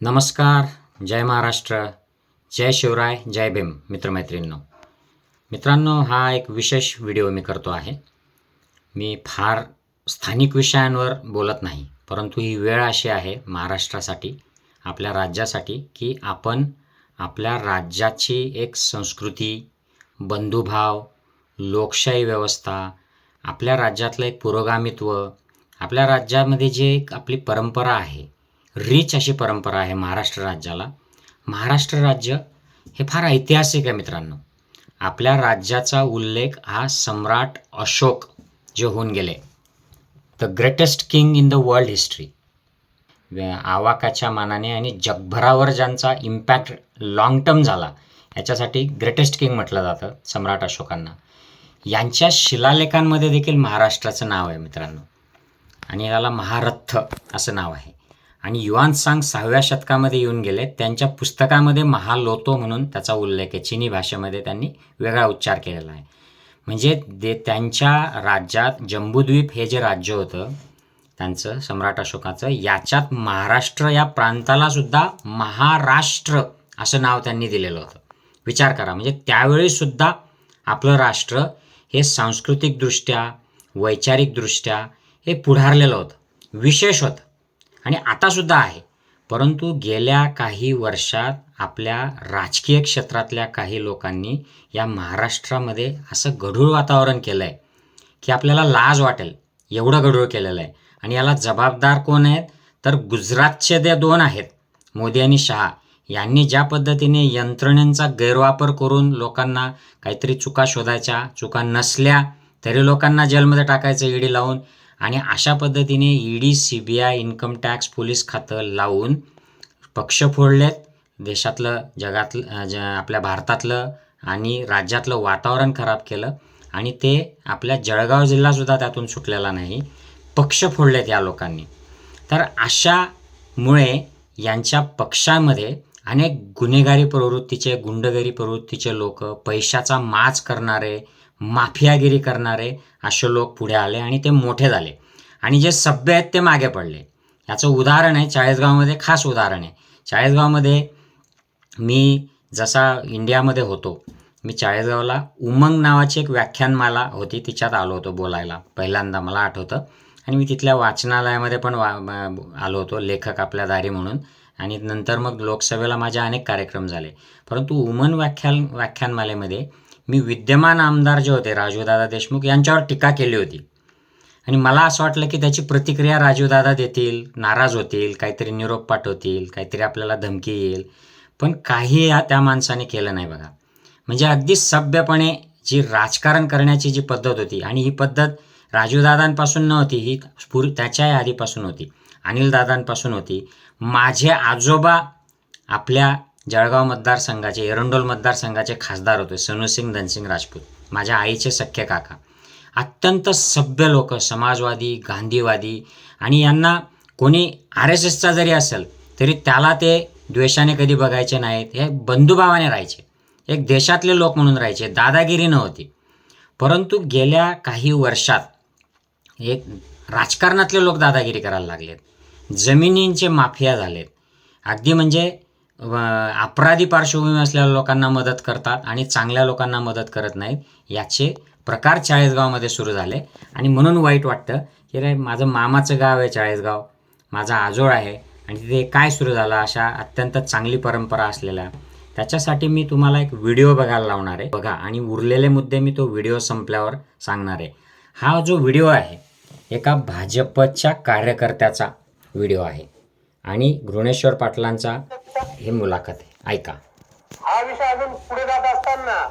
नमस्कार जय महाराष्ट्र जय शिवराय जय भीम मित्रमैत्रिणींनो. मित्रांनो हा एक विशेष व्हिडिओ मी करतो आहे. मी फार स्थानिक विषयांवर बोलत नाही परंतु ही वेळ अशी आहे महाराष्ट्रासाठी आपल्या राज्यासाठी की आपण आपल्या राज्याची एक संस्कृती बंधुभाव लोकशाही व्यवस्था आपल्या राज्यातलं एक पुरोगामित्व आपल्या राज्यामध्ये जे एक आपली परंपरा आहे रिच अशी परंपरा आहे महाराष्ट्र राज्याला. महाराष्ट्र राज्य हे फार ऐतिहासिक आहे मित्रांनो. आपल्या राज्याचा उल्लेख हा सम्राट अशोक जे होऊन गेले. The greatest king in the world history आवाकाच्या मानाने आणि जगभरावर ज्यांचा इम्पॅक्ट लाँग टर्म झाला याच्यासाठी ग्रेटेस्ट किंग म्हटलं जातं सम्राट अशोकांना. यांच्या शिलालेखांमध्ये देखील महाराष्ट्राचं नाव आहे मित्रांनो. आणि याला महारथ असं नाव आहे. आणि युवान सांग सहाव्या शतकामध्ये येऊन गेले. त्यांच्या पुस्तकामध्ये महालोतो म्हणून त्याचा उल्लेख आहे. चिनी भाषेमध्ये त्यांनी वेगळा उच्चार केलेला आहे. म्हणजे दे त्यांच्या राज्यात जम्बूद्वीप हे जे राज्य होतं त्यांचं सम्राट अशोकाचं याच्यात महाराष्ट्र या प्रांतालासुद्धा महाराष्ट्र असं नाव त्यांनी दिलेलं होतं. विचार करा. म्हणजे त्यावेळीसुद्धा आपलं राष्ट्र हे सांस्कृतिकदृष्ट्या वैचारिकदृष्ट्या हे पुढारलेलं होतं. विशेष होतं. आणि आतासुद्धा आहे. परंतु गेल्या काही वर्षात आपल्या राजकीय क्षेत्रातल्या काही लोकांनी या महाराष्ट्रामध्ये असं गढूळ वातावरण केलं आहे की आपल्याला लाज वाटेल एवढं गढूळ केलेलं आहे. आणि याला जबाबदार कोण आहेत? तर गुजरातचे ते दोन आहेत मोदी आणि शहा. यांनी ज्या पद्धतीने यंत्रणेचा गैरवापर करून लोकांना काहीतरी चुका शोधायच्या चुका नसल्या तरी लोकांना जेलमध्ये टाकायचं ईडी लावून आणि अशा पद्धतीने ED C B I income tax police खातं लावून पक्ष फोडलेत. देशातलं जगातलं ज आपल्या भारतातलं आणि राज्यातलं वातावरण खराब केलं. आणि ते आपल्या जळगाव जिल्हासुद्धा त्यातून सुटलेला नाही. पक्ष फोडलेत या लोकांनी. तर अशामुळे यांच्या पक्षामध्ये अनेक गुन्हेगारी प्रवृत्तीचे गुंडगिरी प्रवृत्तीचे लोक पैशाचा माच करणारे माफियागिरी करणारे असे लोक पुढे आले आणि ते मोठे झाले. आणि जे सभ्य आहेत ते मागे पडले. याचं उदाहरण आहे चाळीसगावमध्ये खास उदाहरण आहे. चाळीसगावमध्ये मी जसा इंडियामध्ये होतो मी चाळीसगावला उमंग नावाची एक व्याख्यानमाला होती तिच्यात आलो होतो बोलायला. पहिल्यांदा मला आठवतं. आणि मी तिथल्या वाचनालयामध्ये पण वा आलो होतो लेखक आपल्या दारी म्हणून. आणि नंतर मग लोकसभेला माझे अनेक कार्यक्रम झाले. परंतु उमन व्याख्यान व्याख्यानमालेमध्ये मी विद्यमान आमदार जे होते राजूदादा देशमुख यांच्यावर टीका केली होती. आणि मला असं वाटलं की त्याची प्रतिक्रिया राजूदादा देतील नाराज होतील काहीतरी निरोप पाठवतील काहीतरी आपल्याला धमकी येईल. पण काही या त्या माणसाने केलं नाही बघा. म्हणजे अगदी सभ्यपणे जी राजकारण करण्याची जी पद्धत होती आणि ही पद्धत राजूदादांपासून नव्हती ही पूर्वी त्याच्याही आधीपासून होती अनिलदादांपासून होती. माझे आजोबा आपल्या जळगाव मतदारसंघाचे एरंडोल मतदारसंघाचे खासदार होते सनुसिंग धनसिंग राजपूत. माझ्या आईचे सख्खे काका. अत्यंत सभ्य लोक समाजवादी गांधीवादी आणि यांना कोणी आर एस एसचा जरी असेल तरी त्याला ते द्वेषाने कधी बघायचे नाहीत हे बंधुभावाने राहायचे. एक देशातले लोक म्हणून राहायचे दादागिरी नव्हती परंतु गेल्या काही वर्षात एक राजकारणातले लोक दादागिरी करायला लागलेत. जमिनींचे माफिया झालेत. अगदी म्हणजे अपराधी पार्श्वभूमी असलेल्या लोकांना मदत करतात आणि चांगल्या लोकांना मदत करत नाहीत याचे प्रकार चाळीसगावमध्ये सुरू झाले. आणि म्हणून वाईट वाटतं की रे माझं मामाचं गाव आहे चाळीसगाव माझा आजोळ आहे आणि तिथे काय सुरू झालं अशा अत्यंत चांगली परंपरा असलेल्या. त्याच्यासाठी मी तुम्हाला एक व्हिडिओ बघायला लावणार आहे. बघा आणि उरलेले मुद्दे मी तो व्हिडिओ संपल्यावर सांगणार आहे. हा जो व्हिडिओ आहे एका भाजपच्या कार्यकर्त्याचा व्हिडिओ आहे. आणि घृणेश्वर पाटलांचा हे मुलाखत आहे. ऐका. हा विषय अजून पुढे जात असताना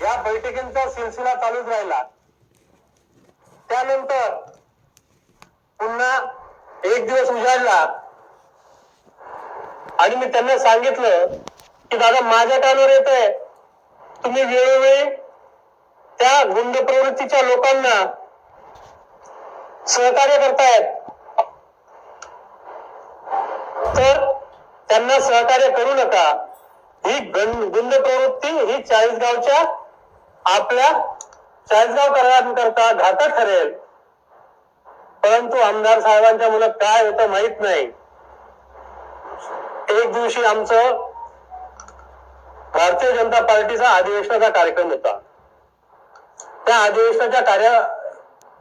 या बैठकींचा सिलसिला चालूच राहिला. त्यानंतर पुन्हा एक दिवस उजाडला. आणि मी त्यांना सांगितलं की दादा माझ्या कानावर येत आहे तुम्ही वेळोवेळी त्या गुंड प्रवृत्तीच्या लोकांना सहकार्य करतायत तर त्यांना सहकार्य करू नका. ही गुंड प्रवृत्ती ही चाळीसगावच्या आपल्या चाळीसगावकरांकरता घातक ठरेल. परंतु आमदार साहेबांच्या मुलं काय होतं माहीत नाही. एक दिवशी आमचं भारतीय जनता पार्टीचा अधिवेशनाचा कार्यक्रम होता. त्या अधिवेशनाच्या कार्य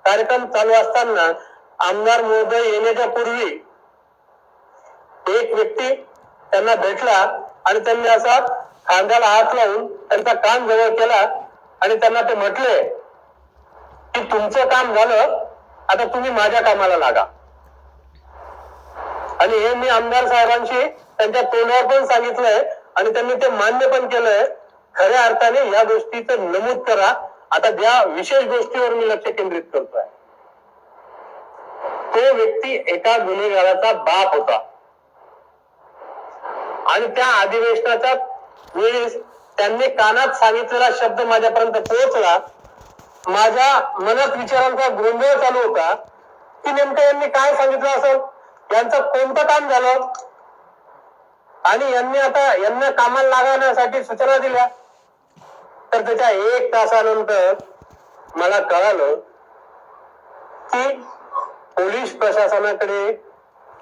कार्यक्रम चालू असताना आमदार महोदय येण्याच्या पूर्वी एक व्यक्ती त्यांना भेटला आणि त्यांनी असा खांद्याला हात लावून त्यांचा कान जवळ केला आणि त्यांना ते म्हटले की तुमचं काम झालं आता तुम्ही माझ्या कामाला लागा. आणि हे मी आमदार साहेबांशी त्यांच्या तोंडावर पण सांगितलंय आणि त्यांनी ते मान्य पण केलंय. खऱ्या अर्थाने या गोष्टीचं नमूद करा. आता ज्या विशेष गोष्टीवर मी लक्ष केंद्रित करतोय तो व्यक्ती एका गुन्हेगाराचा बाप होता. आणि त्या अधिवेशनाच्या वेळेस त्यांनी कानात सांगितलेला शब्द माझ्यापर्यंत पोहोचला. माझ्या मनात विचारांचा गोंधळ चालू होता. की नेमकं यांनी काय सांगितलं असेल? यांचं कोणतं काम झालं? आणि यांनी आता यांना कामाला लागण्यासाठी सूचना दिल्या. तर त्याच्या एक तासानंतर मला कळालं की पोलीस प्रशासनाकडे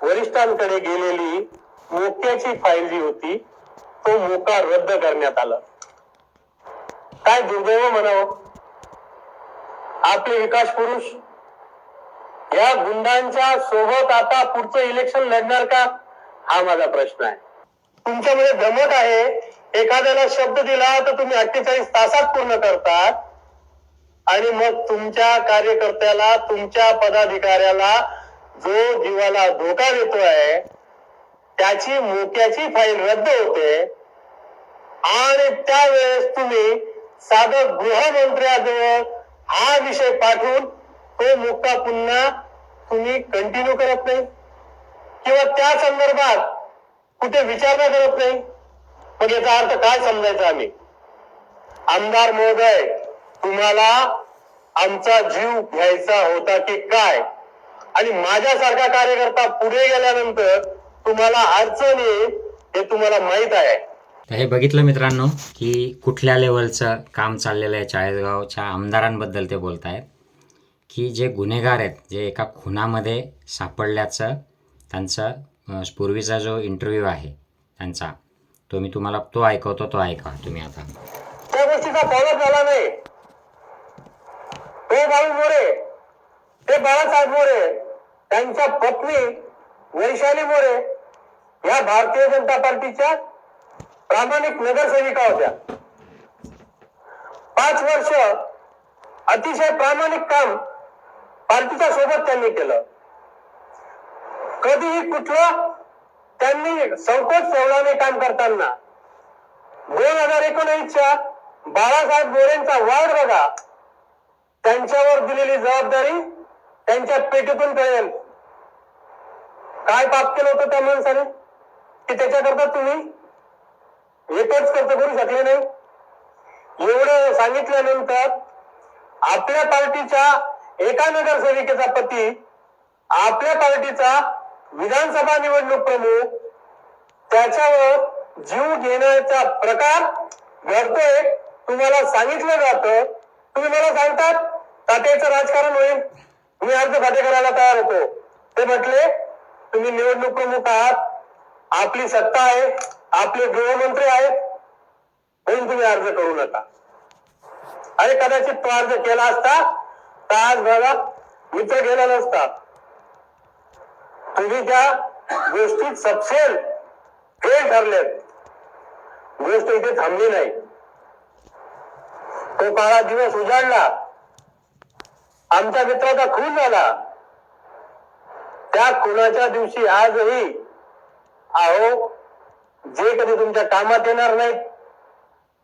वरिष्ठांकडे गेलेली मोक्याची फाईल जी होती तो मोका रद्द करण्यात आला. काय दुर्दैव म्हणावं? आपले विकास पुरुष या गुंडांच्या सोबत आता पुढचं इलेक्शन लढणार का? हा माझा प्रश्न आहे. तुमच्यामध्ये दमत आहे. एखाद्याला शब्द दिला तर तुम्ही अठ्ठेचाळीस तासात पूर्ण करतात आणि मग तुमच्या कार्यकर्त्याला तुमच्या पदाधिकाऱ्याला जो जीवाला धोका देतोय त्याची मोक्याची फाईल रद्द होते. आणि त्यावेळेस तुम्ही साधं गृहमंत्र्याजवळ हा विषय पाठवून तो मुक्का पुन्हा तुम्ही कंटिन्यू करत नाही. किंवा त्या संदर्भात कुठे विचारणा करत नाही. मग याचा अर्थ काय समजायचा आम्ही? आमदार महोदय तुम्हाला आमचा जीव घ्यायचा होता की काय? आणि माझ्यासारखा कार्यकर्ता पुढे गेल्यानंतर तुम्हाला अडचण येईल हे तुम्हाला माहीत आहे. तर हे बघितलं मित्रांनो की कुठल्या लेवलचं काम चाललेलं आहे चाळीसगावच्या आमदारांबद्दल ते बोलत आहेत की जे गुन्हेगार आहेत जे एका खुनामध्ये सापडल्याचं त्यांचं पूर्वीचा जो इंटरव्ह्यू आहे त्यांचा तो मी तुम्हाला तो ऐकवतो तो ऐका तुम्ही आता. त्या गोष्टीचा फॉलोअप झाला नाही. ते बाळू मोरे ते बाळासाहेब मोरे त्यांच्या पत्नी वैशाली मोरे या भारतीय जनता पार्टीच्या प्रामाणिक नगरसेविका होत्या. पाच वर्ष अतिशय प्रामाणिक काम पार्टीच्या सोबत त्यांनी केलं. कधीही कुठलं त्यांनी संकोच ठेवला काम करताना दोन हजार एकोणीसच्या बाळासाहेब गोरेंचा वाढ बघा त्यांच्यावर दिलेली जबाबदारी त्यांच्या पेटीतून कळेल. काय पाप केलं होतं त्या माणसाने? की त्याच्याकरता तुम्ही एकच खर्च करू शकले नाही. एवढं सांगितल्यानंतर आपल्या पार्टीच्या एका नगरसेविकेचा पती आपल्या पार्टीचा विधानसभा निवडणूक प्रमुख त्याच्यावर जीव घेण्याचा प्रकार घडतोय तुम्हाला सांगितलं जातं. तुम्ही मला सांगतात तात्याचं राजकारण होईल. मी अर्ज खाते करायला तयार होतो. ते म्हटले तुम्ही निवडणूक प्रमुख आहात. आपली सत्ता आहे आपले गृहमंत्री आहेत म्हणून तुम्ही अर्ज करू नका. आणि कदाचित तो अर्ज केला असता तर आज बघा मित्र गेला नसता. तुम्ही त्या गोष्टीत सपशेल फेल ठरलेत गोष्ट इथे थांबली नाही. तो काळा दिवस उजाडला. आमच्या मित्राचा खून झाला. त्या खुनाच्या दिवशी आजही अहो जे कधी तुमच्या कामात येणार नाहीत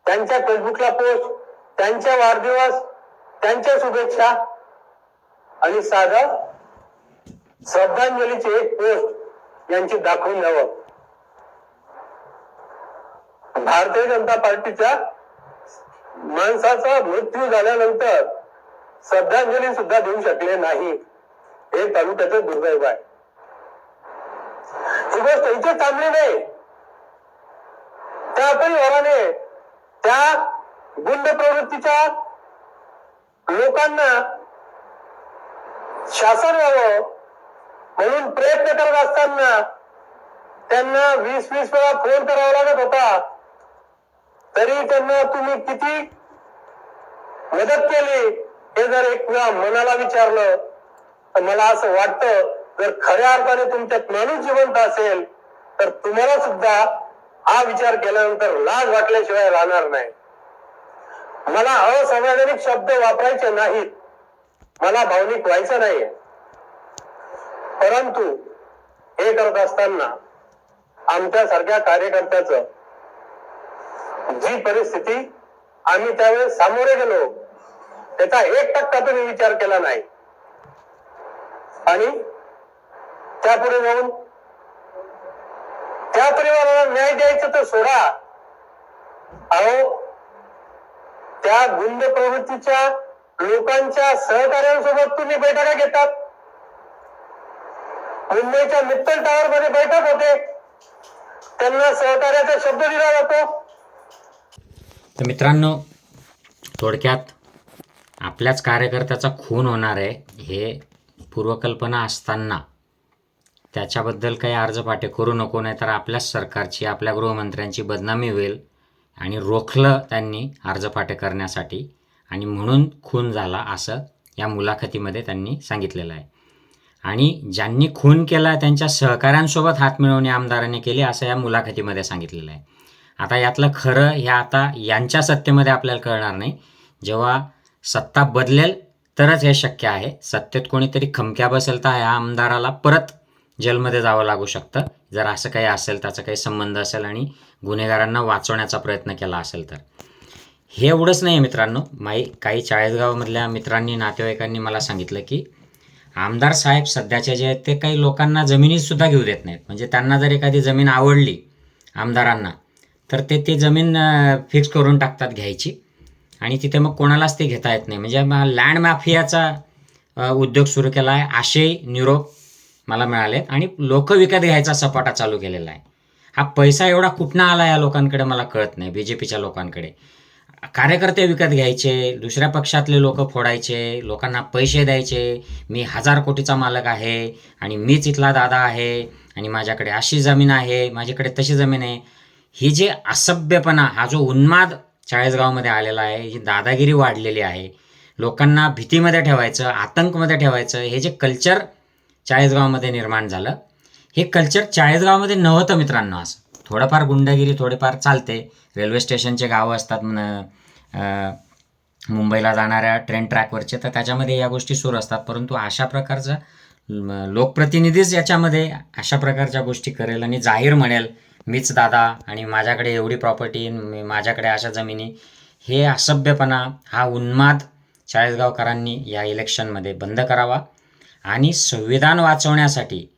त्यांच्या फेसबुकला पोस्ट त्यांच्या वाढदिवस त्यांच्या शुभेच्छा आणि साधं श्रद्धांजलीची एक पोस्ट यांची दाखवून द्यावं. भारतीय जनता पार्टीच्या माणसाचा मृत्यू झाल्यानंतर श्रद्धांजली सुद्धा देऊ शकले नाही. हे तालुक्याचं दुर्दैव आहे. ही गोष्ट इथे थांबली नाही. त्या परिवाराने त्या गुंड प्रवृत्तीच्या लोकांना शासन व्हावं म्हणून प्रयत्न करत असताना त्यांना वीस वीस वेळा फोन करावा लागत होता. तरी त्यांना तुम्ही किती मदत केली हे जर एक वेळा मनाला विचारलं तर मला असं वाटतं जर खऱ्या अर्थाने तुमच्यात माणूस जिवंत असेल तर तुम्हाला सुद्धा हा विचार केल्यानंतर लाज वाटल्याशिवाय राहणार नाही. मला असंवैधानिक शब्द वापरायचे नाहीत. मला भावनिक व्हायचं नाहीये. परंतु हे करत असताना आमच्यासारख्या कार्यकर्त्याच कार्यकर्त्याचं जी परिस्थिती आम्ही त्यावेळेस सामोरे गेलो त्याचा एक टक्का तुम्ही विचार केला नाही. आणि त्यापुढे जाऊन त्या परिवाराला न्याय द्यायचं तर सोडा. अहो त्या गुंड प्रवृत्तीच्या लोकांच्या सहकार्यांसोबत तुम्ही बैठका घेतात. मुंबईच्या मित्तल टावर मध्ये बैठक होते. त्यांना सहकार्याचा शब्द दिला जातो. तर मित्रांनो थोडक्यात आपल्याच कार्यकर्त्याचा खून होणार आहे हे पूर्वकल्पना असताना. त्याच्याबद्दल काही अर्जपाटे करू नको नाही तर आपल्याच सरकारची आपल्या गृहमंत्र्यांची बदनामी होईल. आणि रोखलं त्यांनी अर्जपाटे करण्यासाठी. आणि म्हणून खून झाला असं या मुलाखतीमध्ये त्यांनी सांगितलेलं आहे. आणि ज्यांनी खून केला त्यांच्या सहकाऱ्यांसोबत हात मिळवणी आमदाराने केली असं या मुलाखतीमध्ये सांगितलेलं आहे. आता यातलं खरं हे आता यांच्या सत्तेमध्ये आपल्याला कळणार नाही. जेव्हा सत्ता बदलेल तरच हे शक्य आहे. सत्तेत कोणीतरी खमक्या बसेल तर ह्या आमदाराला परत जेलमध्ये जावं लागू शकतं. जर असं काही असेल त्याचा काही संबंध असेल आणि गुन्हेगारांना वाचवण्याचा प्रयत्न केला असेल तर. हे एवढंच नाही आहे मित्रांनो. माई काही चाळीसगावमधल्या मित्रांनी नातेवाईकांनी मला सांगितलं की आमदार साहेब सध्याचे जे आहेत ते काही लोकांना जमिनीसुद्धा घेऊ देत नाहीत. म्हणजे त्यांना जर एखादी जमीन आवडली आमदारांना तर ते ती जमीन फिक्स करून टाकतात घ्यायची. आणि तिथे मग कोणालाच ते घेता येत नाही. म्हणजे लँड माफियाचा उद्योग सुरू केला आहे आशय निरोप मला मिळाले. आणि लोक विकत घ्यायचा सपाटा चालू केलेला आहे. हा पैसा एवढा कुठनं आला या लोकांकडे मला कळत नाही बी जे पीच्या लोकांकडे. कार्यकर्ते विकत घ्यायचे दुसऱ्या पक्षातले लोक फोडायचे लोकांना पैसे द्यायचे. मी हजार कोटीचा मालक आहे आणि मीच इथला दादा आहे आणि माझ्याकडे अशी जमीन आहे माझ्याकडे तशी जमीन आहे. ही जे असभ्यपणा हा जो उन्माद चाळीसगावमध्ये आलेला आहे ही दादागिरी वाढलेली आहे. लोकांना भीतीमध्ये ठेवायचं आतंकमध्ये ठेवायचं हे जे कल्चर चाळीसगावमध्ये निर्माण झालं. हे कल्चर चाळीसगावमध्ये नव्हतं मित्रांनो असं. थोडंफार गुंडगिरी थोडेफार चालते. रेल्वे स्टेशनचे गावं असतात म्हण मुंबईला जाणाऱ्या ट्रेन ट्रॅकवरचे तर त्याच्यामध्ये या गोष्टी सुरू असतात. परंतु अशा प्रकारचा लोकप्रतिनिधीच याच्यामध्ये अशा प्रकारच्या गोष्टी करेल आणि जाहीर म्हणेल मीच दादा आणि माझ्याकडे एवढी प्रॉपर्टी माझ्याकडे अशा जमिनी. हे असभ्यपणा हा उन्माद चाळीसगावकरांनी या इलेक्शनमध्ये बंद करावा. आणि संविधान वाचवण्यासाठी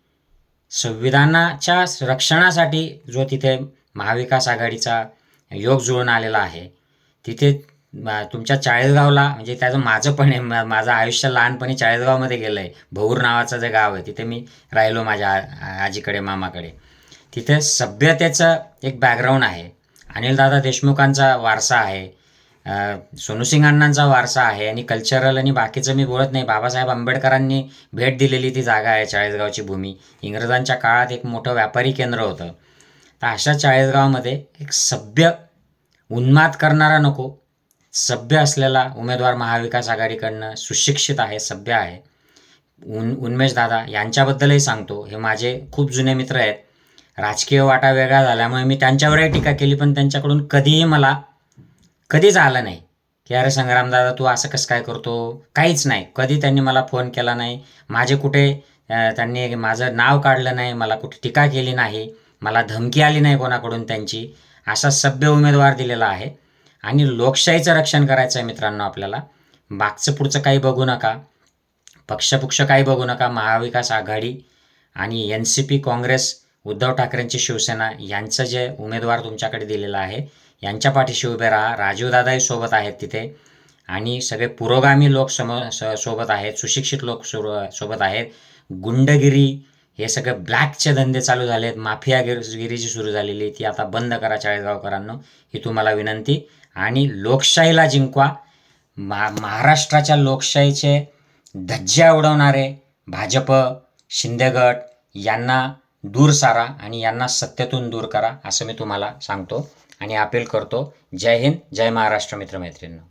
संविधानाच्या रक्षणासाठी जो तिथे महाविकास आघाडीचा योग जुळून आलेला आहे तिथे तुमच्या चाळीसगावला म्हणजे त्याचं माझं पण आहे माझं आयुष्य लहानपणी चाळीसगावमध्ये गेलं आहे. भौर नावाचं जे गाव आहे तिथे मी राहिलो माझ्या आ- आजीकडे मामाकडे. तिथे सभ्यतेचं एक बॅकग्राऊंड आहे. अनिलदादा देशमुखांचा वारसा आहे. सोनूसिंग अण्णांचा वारसा आहे आणि कल्चरल आणि बाकीचं मी बोलत नाही. बाबासाहेब आंबेडकरांनी भेट दिलेली ती जागा आहे चाळीसगावची भूमी. इंग्रजांच्या काळात एक मोठं व्यापारी केंद्र होतं. तर अशा चाळीसगावामध्ये एक सभ्य उन्माद करणारा नको सभ्य असलेला उमेदवार महाविकास आघाडीकडनं सुशिक्षित आहे सभ्य आहे. उन उन्मेश दादा यांच्याबद्दलही सांगतो. हे माझे खूप जुने मित्र आहेत. राजकीय वाटा वेगळा झाल्यामुळे मी त्यांच्यावरही टीका केली पण त्यांच्याकडून कधीही मला कधीच आलं नाही. की अरे संग्राम दादा तू असं कसं काय करतो? काहीच नाही. कधी त्यांनी मला फोन केला नाही. माझे कुठे त्यांनी माझं नाव काढलं नाही. मला कुठे टीका केली नाही. मला धमकी आली नाही कोणाकडून त्यांची. असा सभ्य उमेदवार दिलेला आहे. आणि लोकशाहीचं रक्षण करायचं आहे मित्रांनो आपल्याला. मागचं पुढचं काही बघू नका. पक्षपुक्ष काही बघू नका. महाविकास आघाडी आणि N C P Congress Uddhav ठाकरेंची शिवसेना यांचं जे उमेदवार तुमच्याकडे दिलेलं आहे यांच्या पाठीशी उभे राहा. राजीवदादाही सोबत आहेत तिथे. आणि सगळे पुरोगामी लोक सम स- सोबत आहेत. सुशिक्षित लोक सुर- सोबत आहेत. गुंडगिरी हे सगळे ब्लॅकचे धंदे चालू झाले आहेत माफियागिरी जी सुरू झालेली. ती आता बंद करा चाळीसगावकरांनो. ही तुम्हाला विनंती. आणि लोकशाहीला जिंकवा. मा महाराष्ट्राच्या लोकशाहीचे धज्ज्या उडवणारे भाजप शिंदेगट यांना दूर सारा आणि यांना सत्तेतून दूर करा असं मी तुम्हाला सांगतो. आणि अपील करतो जय हिंद जय महाराष्ट्र मित्रमैत्रिणींनो.